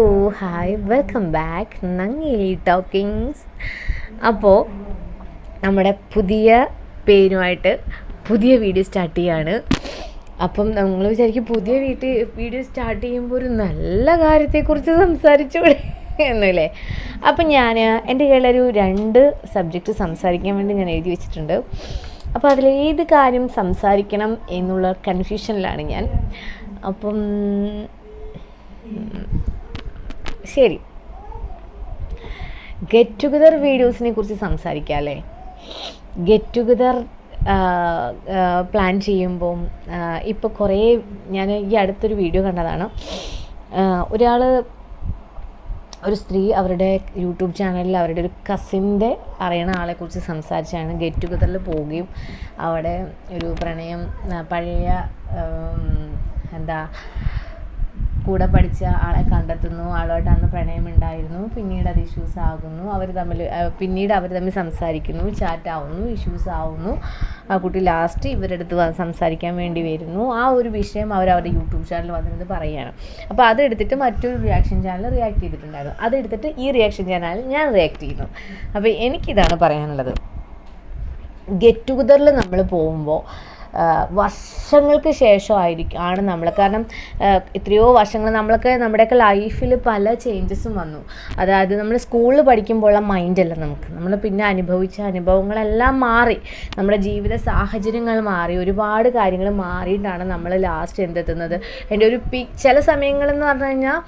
ഓ hi welcome back Nangi talkings അപ്പോൾ നമ്മുടെ പുതിയ പേരുമായിട്ട് പുതിയ വീഡിയോ സ്റ്റാർട്ട് ചെയ്യാണ്. അപ്പം നമ്മൾ വിചാരിക്കും പുതിയ വീട്ടിൽ വീഡിയോ സ്റ്റാർട്ട് ചെയ്യുമ്പോൾ ഒരു നല്ല കാര്യത്തെക്കുറിച്ച് സംസാരിച്ചൂടെ എന്നല്ലേ? അപ്പം ഞാൻ എന്റെ കയ്യിലൊരു രണ്ട് സബ്ജക്റ്റ് സംസാരിക്കാൻ വേണ്ടി ഞാൻ എഴുതി വെച്ചിട്ടുണ്ട്. അപ്പോൾ അതിലേത് കാര്യം സംസാരിക്കണം എന്നുള്ള കൺഫ്യൂഷനിലാണ് ഞാൻ. അപ്പം ശരി. ഗെറ്റ് ടുഗദർ വീഡിയോസിനെ കുറിച്ച് സംസാരിക്കാം അല്ലേ? ഗെറ്റ് ടുഗദർ പ്ലാൻ ചെയ്യുമ്പം ഇപ്പോൾ കുറേ ഞാൻ ഈ അടുത്തൊരു വീഡിയോ കണ്ടതാണ്. ഒരാൾ ഒരു സ്ത്രീ അവരുടെ യൂട്യൂബ് ചാനലിൽ അവരുടെ ഒരു കസിന്റെ അറിയണ ആളെക്കുറിച്ച് സംസാരിച്ചാണ് ഗെറ്റ് ടുഗദറിൽ പോവുകയും അവിടെ ഒരു പ്രണയം പഴയ എന്താ കൂടെ പഠിച്ച ആളെ കണ്ടെത്തുന്നു. ആളുമായിട്ട് അന്ന് പ്രണയമുണ്ടായിരുന്നു പിന്നീട് അത് ഇഷ്യൂസ് ആകുന്നു. അവർ തമ്മിൽ പിന്നീട് അവർ തമ്മിൽ സംസാരിക്കുന്നു. ചാറ്റ് ആവുന്നു ഇഷ്യൂസ് ആവുന്നു. ആ കുട്ടി ലാസ്റ്റ് ഇവരുടെ അടുത്ത് വന്ന് സംസാരിക്കാൻ വേണ്ടി വരുന്നു. ആ ഒരു വിഷയം അവർ അവരുടെ യൂട്യൂബ് ചാനൽ വന്നിരുന്ന് പറയുകയാണ് അപ്പോൾ അതെടുത്തിട്ട് മറ്റൊരു റിയാക്ഷൻ ചാനൽ റിയാക്ട് ചെയ്തിട്ടുണ്ടായിരുന്നു. അതെടുത്തിട്ട് ഈ റിയാക്ഷൻ ചാനലിൽ ഞാൻ റിയാക്ട് ചെയ്യുന്നു. അപ്പോൾ എനിക്കിതാണ് പറയാനുള്ളത്. ഗെറ്റ് ടുഗദറിൽ നമ്മൾ പോകുമ്പോൾ വർഷങ്ങൾക്ക് ശേഷമായിരിക്കും ആണ് നമ്മൾ. കാരണം എത്രയോ വർഷങ്ങൾ നമ്മളൊക്കെ നമ്മുടെയൊക്കെ ലൈഫിൽ പല ചേഞ്ചസും വന്നു. അതായത് നമ്മൾ സ്കൂളിൽ പഠിക്കുമ്പോഴുള്ള മൈൻഡല്ല നമുക്ക്. നമ്മൾ പിന്നെ അനുഭവിച്ച അനുഭവങ്ങളെല്ലാം മാറി. നമ്മുടെ ജീവിത സാഹചര്യങ്ങൾ മാറി. ഒരുപാട് കാര്യങ്ങൾ മാറിയിട്ടാണ് നമ്മൾ ലാസ്റ്റ് എന്തെത്തുന്നത്. എന്റെ ഒരു പി ചില സമയങ്ങളെന്ന് പറഞ്ഞു കഴിഞ്ഞാൽ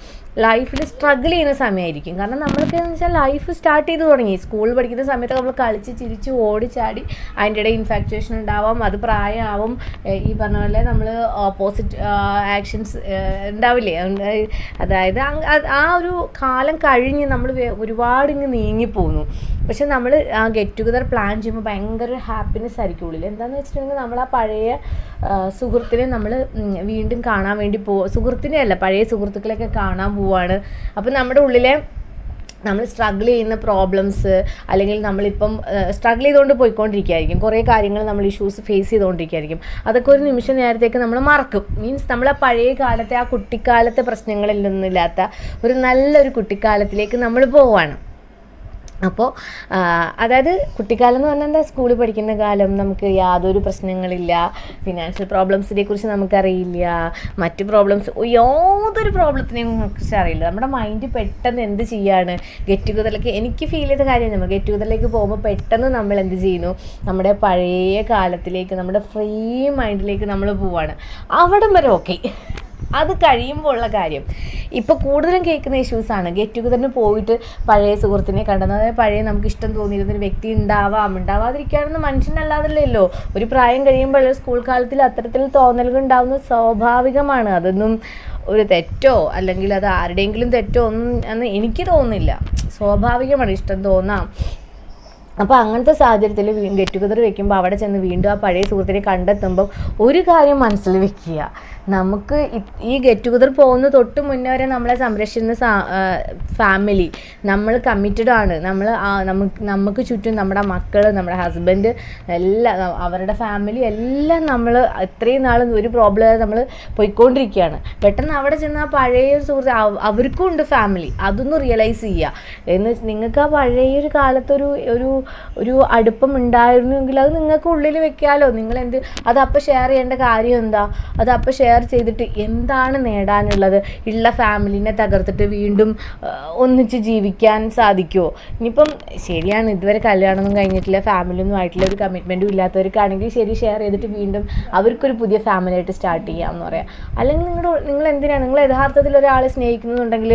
ലൈഫിൽ സ്ട്രഗിൾ ചെയ്യുന്ന സമയമായിരിക്കും. കാരണം നമ്മൾക്ക് എന്ന് വെച്ചാൽ ലൈഫ് സ്റ്റാർട്ട് ചെയ്ത് തുടങ്ങി. സ്കൂൾ പഠിക്കുന്ന സമയത്ത് നമ്മൾ കളിച്ച് ചിരിച്ച് ഓടിച്ചാടി അതിന്റെ ഇടയിൽ ഇൻഫാക്ച്വേഷൻ ഉണ്ടാവാം അത് പ്രായമാവും. ഈ പറഞ്ഞ പോലെ നമ്മൾ ഓപ്പോസിറ്റ് ആക്ഷൻസ് ഉണ്ടാവില്ലേ? അതായത് ആ ഒരു കാലം കഴിഞ്ഞ് നമ്മൾ ഒരുപാട് ഇങ്ങ് നീങ്ങിപ്പോകുന്നു പക്ഷെ നമ്മൾ ആ ഗെറ്റ് ടുഗദർ പ്ലാൻ ചെയ്യുമ്പോൾ ഭയങ്കര ഹാപ്പിനെസ് ആയിരിക്കും ഉള്ളിൽ എന്താണെന്ന് വെച്ചിട്ടുണ്ടെങ്കിൽ നമ്മൾ ആ പഴയ സുഹൃത്തിനെ നമ്മൾ വീണ്ടും കാണാൻ വേണ്ടി പോ സുഹൃത്തിനെ അല്ല പഴയ സുഹൃത്തുക്കളെയൊക്കെ കാണാൻ പോവാണ്. അപ്പം നമ്മുടെ ഉള്ളിലെ നമ്മൾ സ്ട്രഗിൾ ചെയ്യുന്ന പ്രോബ്ലംസ് അല്ലെങ്കിൽ നമ്മളിപ്പം സ്ട്രഗിൾ ചെയ്തുകൊണ്ട് പോയിക്കൊണ്ടിരിക്കുകയായിരിക്കും. കുറേ കാര്യങ്ങൾ നമ്മൾ ഇഷ്യൂസ് ഫേസ് ചെയ്തുകൊണ്ടിരിക്കുകയായിരിക്കും. അതൊക്കെ ഒരു നിമിഷം നേരത്തേക്ക് നമ്മൾ മറക്കും. മീൻസ് നമ്മൾ ആ പഴയ കാലത്തെ ആ കുട്ടിക്കാലത്തെ പ്രശ്നങ്ങളിൽ നിന്നില്ലാത്ത ഒരു നല്ലൊരു കുട്ടിക്കാലത്തിലേക്ക് നമ്മൾ പോവാണ്. അപ്പോൾ അതായത് കുട്ടിക്കാലം എന്ന് പറഞ്ഞാൽ എന്താ? സ്കൂളിൽ പഠിക്കുന്ന കാലം നമുക്ക് യാതൊരു പ്രശ്നങ്ങളില്ല. ഫിനാൻഷ്യൽ പ്രോബ്ലംസിനെ കുറിച്ച് നമുക്കറിയില്ല. മറ്റ് പ്രോബ്ലംസ് യാതൊരു പ്രോബ്ലത്തിനെയും കുറിച്ച് അറിയില്ല. നമ്മുടെ മൈൻഡ് പെട്ടെന്ന് എന്ത് ചെയ്യാണ്? ഗെറ്റ് ടുഗതറിലേക്ക് എനിക്ക് ഫീൽ ചെയ്ത കാര്യം നമ്മൾ ഗെറ്റ് ടുഗതറിലേക്ക് പോകുമ്പോൾ പെട്ടെന്ന് നമ്മൾ എന്ത് ചെയ്യുന്നു? നമ്മുടെ പഴയ കാലത്തിലേക്ക് നമ്മുടെ ഫ്രീ മൈൻഡിലേക്ക് നമ്മൾ പോവാണ്. അവിടം വരെ ഓക്കെ അത് കഴിയുമ്പോൾ ഉള്ള കാര്യം. ഇപ്പോൾ കൂടുതലും കേൾക്കുന്ന ഇഷ്യൂസാണ് ഗെറ്റ് ടുഗദറിന് പോയിട്ട് പഴയ സുഹൃത്തിനെ കണ്ടെന്ന് അതായത് പഴയ നമുക്ക് ഇഷ്ടം തോന്നിയിരുന്നൊരു വ്യക്തി ഉണ്ടാവാം. ഉണ്ടാവാതിരിക്കുകയാണെന്ന് മനുഷ്യനല്ലാതല്ലോ ഒരു പ്രായം കഴിയുമ്പോൾ സ്കൂൾ കാലത്തിൽ അത്തരത്തിൽ തോന്നലുകൾ ഉണ്ടാവുന്നത് സ്വാഭാവികമാണ്. അതൊന്നും ഒരു തെറ്റോ അല്ലെങ്കിൽ അത് ആരുടെയെങ്കിലും തെറ്റോ ഒന്നും എന്ന് എനിക്ക് തോന്നുന്നില്ല. സ്വാഭാവികമാണ് ഇഷ്ടം തോന്നാം. അപ്പോൾ അങ്ങനത്തെ സാഹചര്യത്തിൽ ഗെറ്റ് ടുഗദർ വെക്കുമ്പോൾ അവിടെ ചെന്ന് വീണ്ടും ആ പഴയ സുഹൃത്തിനെ കണ്ടെത്തുമ്പോൾ ഒരു കാര്യം മനസ്സിൽ വെക്കുക. നമുക്ക് ഈ ഗെറ്റ് ടുഗദർ പോകുന്ന തൊട്ട് മുന്നേ വരെ നമ്മളെ സംരക്ഷിക്കുന്ന ഫാമിലി നമ്മൾ കമ്മിറ്റഡ് ആണ്. നമ്മൾ നമുക്ക് നമുക്ക് ചുറ്റും നമ്മുടെ മക്കൾ നമ്മുടെ ഹസ്ബൻഡ് എല്ലാം അവരുടെ ഫാമിലി എല്ലാം നമ്മൾ ഇത്രയും നാൾ ഒരു പ്രോബ്ലം നമ്മൾ പോയിക്കൊണ്ടിരിക്കുകയാണ്. പെട്ടെന്ന് അവിടെ ചെന്ന് ആ പഴയ സുഹൃത്ത് അവർക്കും ഉണ്ട് ഫാമിലി അതൊന്ന് റിയലൈസ് ചെയ്യുക. എന്ന് നിങ്ങൾക്ക് ആ പഴയ ഒരു കാലത്തൊരു ഒരു ഒരു അടുപ്പം ഉണ്ടായിരുന്നെങ്കിൽ അത് നിങ്ങൾക്ക് ഉള്ളിൽ വെക്കാലോ. നിങ്ങൾ എന്ത് അത് അപ്പോൾ ഷെയർ ചെയ്യേണ്ട കാര്യം എന്താ? അത് അപ്പോൾ ഷെയർ ചെയ്തിട്ട് എന്താണ് നേടാനുള്ളത്? ഉള്ള ഫാമിലിനെ തകർത്തിട്ട് വീണ്ടും ഒന്നിച്ച് ജീവിക്കാൻ സാധിക്കുമോ ഇനിയിപ്പം ശരിയാണ് ഇതുവരെ കല്യാണമൊന്നും കഴിഞ്ഞിട്ടില്ല ഫാമിലിയൊന്നും ആയിട്ടുള്ള ഒരു കമ്മിറ്റ്മെന്റും ഇല്ലാത്തവർക്കാണെങ്കിൽ ശരി ഷെയർ ചെയ്തിട്ട് വീണ്ടും അവർക്കൊരു പുതിയ ഫാമിലി ആയിട്ട് സ്റ്റാർട്ട് ചെയ്യാമെന്ന് പറയാം. അല്ലെങ്കിൽ നിങ്ങളുടെ നിങ്ങൾ എന്തിനാണ് നിങ്ങൾ യഥാർത്ഥത്തിൽ ഒരാളെ സ്നേഹിക്കുന്നുണ്ടെങ്കിൽ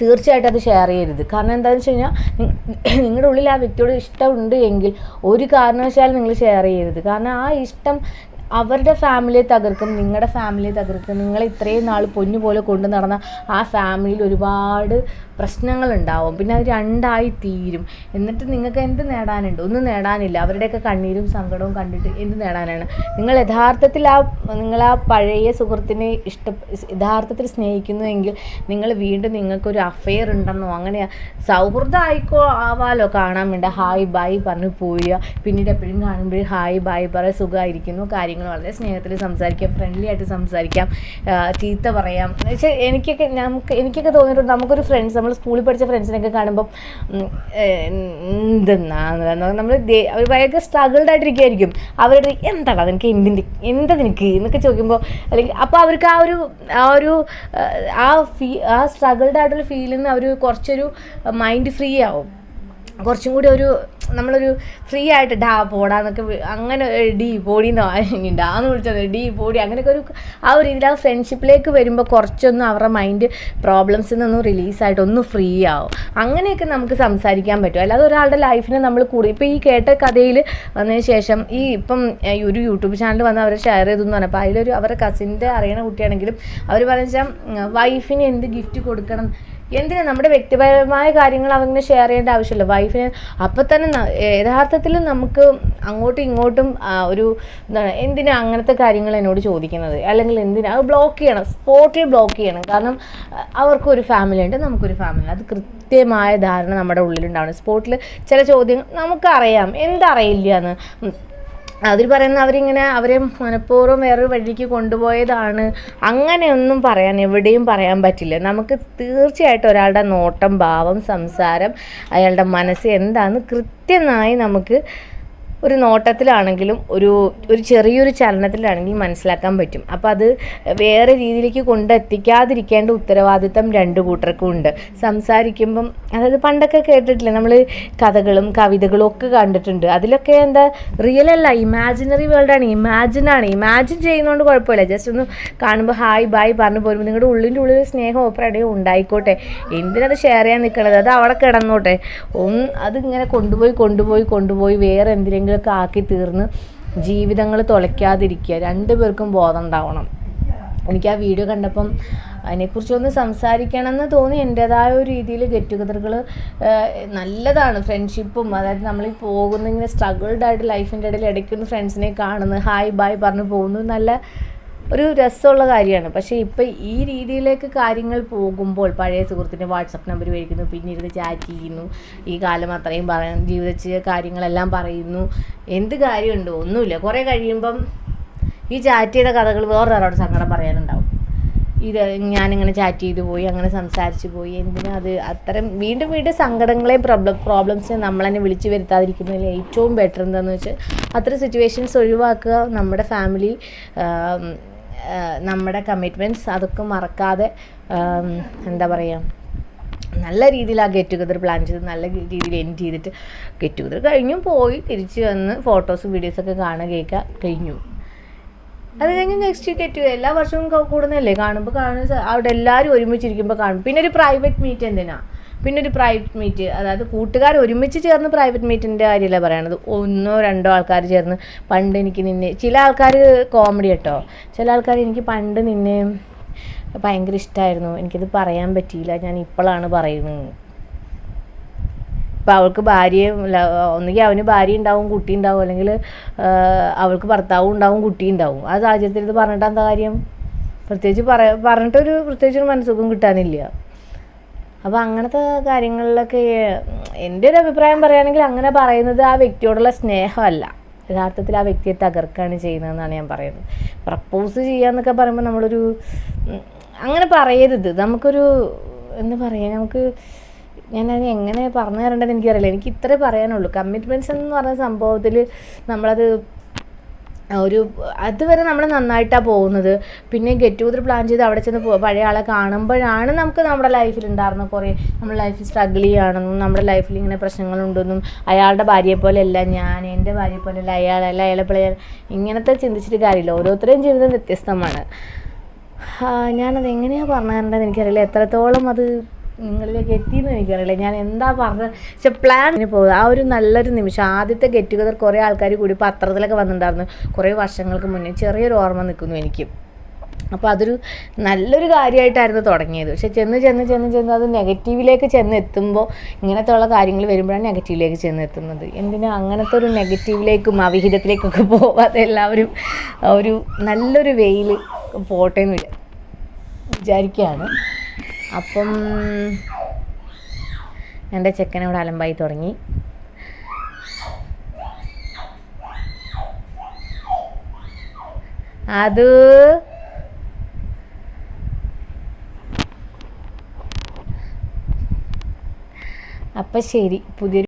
തീർച്ചയായിട്ടും അത് ഷെയർ ചെയ്യരുത്. കാരണം എന്താണെന്ന് വെച്ച് കഴിഞ്ഞാൽ നിങ്ങളുടെ ഉള്ളിൽ ആ വ്യക്തിയോട് ഇഷ്ടമുണ്ട് എങ്കിൽ ഒരു കാരണവശാലും നിങ്ങൾ ഷെയർ ചെയ്യരുത്. കാരണം ആ ഇഷ്ടം അവരുടെ ഫാമിലിയെ തകർക്കും നിങ്ങളുടെ ഫാമിലിയെ തകർക്കും. നിങ്ങൾ ഇത്രയും നാൾ പൊന്നു പോലെ കൊണ്ടു നടന്ന ആ ഫാമിലിയിൽ ഒരുപാട് പ്രശ്നങ്ങളുണ്ടാവും. പിന്നെ അത് രണ്ടായി തീരും. എന്നിട്ട് നിങ്ങൾക്ക് എന്ത് നേടാനുണ്ട്? ഒന്നും നേടാനില്ല. അവരുടെയൊക്കെ കണ്ണീരും സങ്കടവും കണ്ടിട്ട് എന്ത് നേടാനാണ്? നിങ്ങൾ യഥാർത്ഥത്തിൽ ആ നിങ്ങൾ ആ പഴയ സുഹൃത്തിനെ ഇഷ്ട യഥാർത്ഥത്തിൽ സ്നേഹിക്കുന്നുവെങ്കിൽ നിങ്ങൾ വീണ്ടും നിങ്ങൾക്കൊരു അഫെയർ ഉണ്ടെന്നോ അങ്ങനെ സൗഹൃദം ആയിക്കോ ആവാലോ കാണാൻ വേണ്ട ഹായ് ബായ് പറഞ്ഞ് പോവുക. പിന്നീട് എപ്പോഴും കാണുമ്പോൾ ഹായ് ബായ് പറ സുഖമായിരിക്കുന്നു. കാര്യങ്ങൾ കാര്യങ്ങൾ വളരെ സ്നേഹത്തിൽ സംസാരിക്കാം ഫ്രണ്ട്ലി ആയിട്ട് സംസാരിക്കാം ചീത്ത പറയാം എന്നുവെച്ചാൽ എനിക്കൊക്കെ നമുക്ക് എനിക്കൊക്കെ തോന്നിയിട്ടുണ്ട് നമുക്കൊരു ഫ്രണ്ട്സ് നമ്മൾ സ്കൂളിൽ പഠിച്ച ഫ്രണ്ട്സിനൊക്കെ ഏ, എന്തെന്നാന്ന് നമ്മൾ അവർ ഭയങ്കര സ്ട്രഗിൾഡ് ആയിട്ടിരിക്കുമായിരിക്കും അവരുടെ എന്താണ് നിനക്ക് എന്തിന്റെ എന്താ നിനക്ക് എന്നൊക്കെ ചോദിക്കുമ്പോൾ അല്ലെങ്കിൽ അപ്പോൾ അവർക്ക് ആ ഒരു ആ ഒരു ആ, ആ ഫീ ആ സ്ട്രഗിൾഡ് ആയിട്ടുള്ള ഫീലിൽ നിന്ന് അവർ കുറച്ചൊരു മൈൻഡ് ഫ്രീ ആവും കുറച്ചും കൂടി ഒരു നമ്മളൊരു ഫ്രീ ആയിട്ട് ഡാ പോടാന്നൊക്കെ അങ്ങനെ ഡി പോടിന്നോ ഡാന്ന് വിളിച്ചത് ഡി പോടി അങ്ങനെയൊക്കെ ഒരു ആ ഒരു രീതിയിൽ ആ ഫ്രണ്ട്ഷിപ്പിലേക്ക് വരുമ്പോൾ കുറച്ചൊന്നും അവരുടെ മൈൻഡ് പ്രോബ്ലംസിൽ നിന്നും റിലീസായിട്ട് ഒന്ന് ഫ്രീ ആവും. അങ്ങനെയൊക്കെ നമുക്ക് സംസാരിക്കാൻ പറ്റും. അല്ലാതെ ഒരാളുടെ ലൈഫിനെ നമ്മൾ കൂടി ഇപ്പോൾ ഈ കേട്ട കഥയിൽ വന്നതിന് ശേഷം ഈ ഇപ്പം ഈ ഒരു യൂട്യൂബ് ചാനൽ വന്ന് അവരെ ഷെയർ ചെയ്തു എന്ന് പറഞ്ഞപ്പോൾ അതിലൊരു അവരുടെ കസിന്റെ അറിയണ കുട്ടിയാണെങ്കിലും അവർ പറഞ്ഞാൽ വൈഫിന് എന്ത് ഗിഫ്റ്റ് കൊടുക്കണം? എന്തിനാ നമ്മുടെ വ്യക്തിപരമായ കാര്യങ്ങൾ അവങ്ങനെ ഷെയർ ചെയ്യേണ്ട ആവശ്യമില്ല. വൈഫിന് അപ്പം തന്നെ യഥാർത്ഥത്തിൽ നമുക്ക് അങ്ങോട്ടും ഇങ്ങോട്ടും ഒരു എന്താണ് എന്തിനാ അങ്ങനത്തെ കാര്യങ്ങൾ എന്നോട് ചോദിക്കുന്നത്? അല്ലെങ്കിൽ എന്തിനാ? അത് ബ്ലോക്ക് ചെയ്യണം. സ്പോട്ടിൽ ബ്ലോക്ക് ചെയ്യണം. കാരണം അവർക്കൊരു ഫാമിലി ഉണ്ട് നമുക്കൊരു ഫാമിലി അത് കൃത്യമായ ധാരണ നമ്മുടെ ഉള്ളിലുണ്ടാവണം. സ്പോട്ടിൽ ചില ചോദ്യങ്ങൾ നമുക്കറിയാം. എന്തറിയില്ല എന്ന്. അതിൽ പറയുന്ന അവരിങ്ങനെ അവരെ മനഃപൂർവം വേറൊരു വഴിക്ക് കൊണ്ടുപോയതാണ്. അങ്ങനെയൊന്നും പറയാൻ എവിടെയും പറയാൻ പറ്റില്ല. നമുക്ക് തീർച്ചയായിട്ടും ഒരാളുടെ നോട്ടം ഭാവം സംസാരം അയാളുടെ മനസ്സ് എന്താണെന്ന് കൃത്യമായി നമുക്ക് ഒരു നോട്ടത്തിലാണെങ്കിലും ഒരു ഒരു ചെറിയൊരു ചലനത്തിലാണെങ്കിലും മനസ്സിലാക്കാൻ പറ്റും. അപ്പോൾ അത് വേറെ രീതിയിലേക്ക് കൊണ്ടെത്തിക്കാതിരിക്കേണ്ട ഉത്തരവാദിത്തം രണ്ട് കൂട്ടർക്കും ഉണ്ട്. സംസാരിക്കുമ്പം അതായത് പണ്ടൊക്കെ കേട്ടിട്ടില്ല നമ്മൾ കഥകളും കവിതകളും ഒക്കെ കണ്ടിട്ടുണ്ട്. അതിലൊക്കെ എന്താ റിയൽ അല്ല ഇമാജിനറി വേൾഡാണ് ഇമാജിനാണ് ഇമാജിൻ ചെയ്യുന്നതുകൊണ്ട് കുഴപ്പമില്ല. ജസ്റ്റ് ഒന്ന് കാണുമ്പോൾ ഹായ് ബായ് പറഞ്ഞു പോരുമ്പോൾ നിങ്ങളുടെ ഉള്ളിന്റെ ഉള്ളിൽ സ്നേഹം പ്രണയമോ ഉണ്ടായിക്കോട്ടെ. എന്തിനത് ഷെയർ ചെയ്യാൻ നിൽക്കണത് അത് അവിടെ കിടന്നോട്ടെ. ഒന്ന് അതിങ്ങനെ കൊണ്ടുപോയി കൊണ്ടുപോയി കൊണ്ടുപോയി വേറെ എന്തിനെങ്കിലുമൊക്കെ ആക്കി തീർന്ന് ജീവിതങ്ങൾ തുളയ്ക്കാതിരിക്കുക. രണ്ടു പേർക്കും ബോധം ഉണ്ടാവണം എനിക്ക് ആ വീഡിയോ കണ്ടപ്പം അതിനെക്കുറിച്ചൊന്ന് സംസാരിക്കണം എന്ന് തോന്നി. എന്റെതായ ഒരു രീതിയിൽ ഗെറ്റ് ടുഗദറുകൾ നല്ലതാണ്. ഫ്രണ്ട്ഷിപ്പും അതായത് നമ്മൾ പോകുന്ന ഇങ്ങനെ സ്ട്രഗിൾഡ് ആയിട്ട് ലൈഫിന്റെ ഇടയിൽ ഇടയ്ക്കൊന്ന് ഫ്രണ്ട്സിനെ കാണുന്നു ഹായ് ബായ് പറഞ്ഞ് പോകുന്നു. നല്ല ഒരു രസമുള്ള കാര്യമാണ്. പക്ഷേ ഇപ്പം ഈ രീതിയിലേക്ക് കാര്യങ്ങൾ പോകുമ്പോൾ പഴയ സുഹൃത്തിന്റെ വാട്സപ്പ് നമ്പർ മേടിക്കുന്നു പിന്നെ ഇരുന്ന് ചാറ്റ് ചെയ്യുന്നു ഈ കാലം അത്രയും പറയുന്നു ജീവിത കാര്യങ്ങളെല്ലാം പറയുന്നു. എന്ത് കാര്യമുണ്ടോ? ഒന്നുമില്ല. കുറേ കഴിയുമ്പം ഈ ചാറ്റ് ചെയ്ത കഥകൾ വേറൊരാളോട് സങ്കടം പറയാനുണ്ടാവും. ഇത് ഞാനിങ്ങനെ ചാറ്റ് ചെയ്തു പോയി അങ്ങനെ സംസാരിച്ച് പോയി എന്തിനാ അത്? അത്തരം വീണ്ടും വീണ്ടും സങ്കടങ്ങളെയും പ്രോബ്ലം പ്രോബ്ലംസിനെ നമ്മൾ തന്നെ വിളിച്ചു വരുത്താതിരിക്കുന്നതിൽ ഏറ്റവും ബെറ്റർ എന്താണെന്ന് വെച്ചാൽ അത്തരം സിറ്റുവേഷൻസ് ഒഴിവാക്കുക. നമ്മുടെ ഫാമിലി നമ്മുടെ കമ്മിറ്റ്മെന്റ്സ് അതൊക്കെ മറക്കാതെ എന്താ പറയുക നല്ല രീതിയിൽ ആ ഗെറ്റ് ടുഗദർ പ്ലാൻ ചെയ്ത് നല്ല രീതിയിൽ എൻഡ് ചെയ്തിട്ട് ഗെറ്റ് ടുഗദർ കഴിഞ്ഞു പോയി തിരിച്ച് വന്ന് ഫോട്ടോസും വീഡിയോസൊക്കെ കാണുക കേൾക്കുക കഴിഞ്ഞു. അത് കഴിഞ്ഞ് നെക്സ്റ്റ് ഗെറ്റ് എല്ലാ വർഷവും കൂടുന്നതല്ലേ? കാണുമ്പോൾ കാണുന്ന അവിടെ എല്ലാവരും ഒരുമിച്ചിരിക്കുമ്പോൾ കാണും. പിന്നെ ഒരു പ്രൈവറ്റ് മീറ്റ് എന്തിനാ? പിന്നെ ഒരു പ്രൈവറ്റ് മീറ്റ് അതായത് കൂട്ടുകാർ ഒരുമിച്ച് ചേർന്ന് പ്രൈവറ്റ് മീറ്റിന്റെ കാര്യമല്ല പറയണത്? ഒന്നോ രണ്ടോ ആൾക്കാർ ചേർന്ന് പണ്ട് എനിക്ക് നിന്നെ ചില ആൾക്കാർ കോമഡി കേട്ടോ. ചില ആൾക്കാർ എനിക്ക് പണ്ട് നിന്നെ ഭയങ്കര ഇഷ്ടമായിരുന്നു എനിക്കത് പറയാൻ പറ്റിയില്ല. ഞാൻ ഇപ്പോഴാണ് പറയുന്നത്. ഇപ്പം അവൾക്ക് ഭാര്യയും ല- ഒന്നുകിൽ അവന് ഭാര്യ ഉണ്ടാവും കുട്ടി ഉണ്ടാവും അല്ലെങ്കിൽ അവൾക്ക് ഭർത്താവും ഉണ്ടാവും കുട്ടി ഉണ്ടാവും. ആ സാഹചര്യത്തിൽ ഇത് പറഞ്ഞിട്ട് എന്താ കാര്യം? പ്രത്യേകിച്ച് പറ പറഞ്ഞിട്ടൊരു പ്രത്യേകിച്ചൊരു മനസ്സുഖം കിട്ടാനില്ല. അപ്പോൾ അങ്ങനത്തെ കാര്യങ്ങളിലൊക്കെ എന്റെ ഒരു അഭിപ്രായം പറയുകയാണെങ്കിൽ അങ്ങനെ പറയുന്നത് ആ വ്യക്തിയോടുള്ള സ്നേഹമല്ല. യഥാർത്ഥത്തിൽ ആ വ്യക്തിയെ തകർക്കുകയാണ് ചെയ്യുന്നതെന്നാണ് ഞാൻ പറയുന്നത്. പ്രപ്പോസ് ചെയ്യാന്നൊക്കെ പറയുമ്പോൾ നമ്മളൊരു അങ്ങനെ പറയരുത്. നമുക്കൊരു എന്താ പറയുക നമുക്ക് ഞാൻ എങ്ങനെ പറഞ്ഞു തരേണ്ടത് എനിക്കറിയില്ല. എനിക്ക് ഇത്രേ പറയാനുള്ളൂ. കമ്മിറ്റ്മെന്റ്സ് എന്ന് പറഞ്ഞ സംഭവത്തിൽ നമ്മളത് ഒരു അതുവരെ നമ്മൾ നന്നായിട്ടാണ് പോകുന്നത്. പിന്നെ ഗെറ്റ് ടുഗദർ പ്ലാൻ ചെയ്ത് അവിടെ ചെന്ന് പഴയ ആളെ കാണുമ്പോഴാണ് നമുക്ക് നമ്മുടെ ലൈഫിൽ ഉണ്ടായിരുന്ന കുറേ നമ്മുടെ ലൈഫിൽ സ്ട്രഗിൾ ചെയ്യുകയാണെന്നും നമ്മുടെ ലൈഫിൽ ഇങ്ങനെ പ്രശ്നങ്ങളുണ്ടെന്നും അയാളുടെ ഭാര്യയെ പോലെയല്ല ഞാൻ എന്റെ ഭാര്യയെ പോലെയല്ല അയാളല്ല അയാളെ പോലെ ഇങ്ങനത്തെ ചിന്തിച്ചിട്ട് കാര്യമില്ല. ഓരോരുത്തരുടെയും ജീവിതം വ്യത്യസ്തമാണ്. ഞാനത് എങ്ങനെയാണ് പറഞ്ഞതെന്ന് എനിക്കറിയില്ല. എത്രത്തോളം അത് നിങ്ങളിലേക്ക് എത്തിയെന്ന് എനിക്കറിയില്ല. ഞാൻ എന്താ പറഞ്ഞത്? പക്ഷെ പ്ലാനിന് പോകുന്നത് ആ ഒരു നല്ലൊരു നിമിഷം. ആദ്യത്തെ ഗെറ്റ് ടുഗദർ കുറേ ആൾക്കാർ കൂടി പത്രത്തിലൊക്കെ വന്നിട്ടുണ്ടായിരുന്നു. കുറേ വർഷങ്ങൾക്ക് മുന്നേ ചെറിയൊരു ഓർമ്മ നിൽക്കുന്നു എനിക്ക്. അപ്പോൾ അതൊരു നല്ലൊരു കാര്യമായിട്ടായിരുന്നു തുടങ്ങിയത്. പക്ഷെ ചെന്ന് ചെന്ന് ചെന്ന് ചെന്ന് അത് നെഗറ്റീവിലേക്ക് ചെന്ന് എത്തുമ്പോൾ ഇങ്ങനത്തെ ഉള്ള കാര്യങ്ങൾ വരുമ്പോഴാണ് നെഗറ്റീവിലേക്ക് ചെന്ന് എത്തുന്നത്. എന്തിനാ അങ്ങനത്തെ ഒരു നെഗറ്റീവിലേക്കും അവിഹിതത്തിലേക്കൊക്കെ പോവാതെ എല്ലാവരും ഒരു നല്ലൊരു വെയിൽ പോട്ടെ എന്ന് വിചാരിക്കുകയാണ്. അപ്പം എന്റെ ചെക്കനോട് അലമ്പായി തുടങ്ങി. അത് അപ്പം ശരി പുതിയൊരു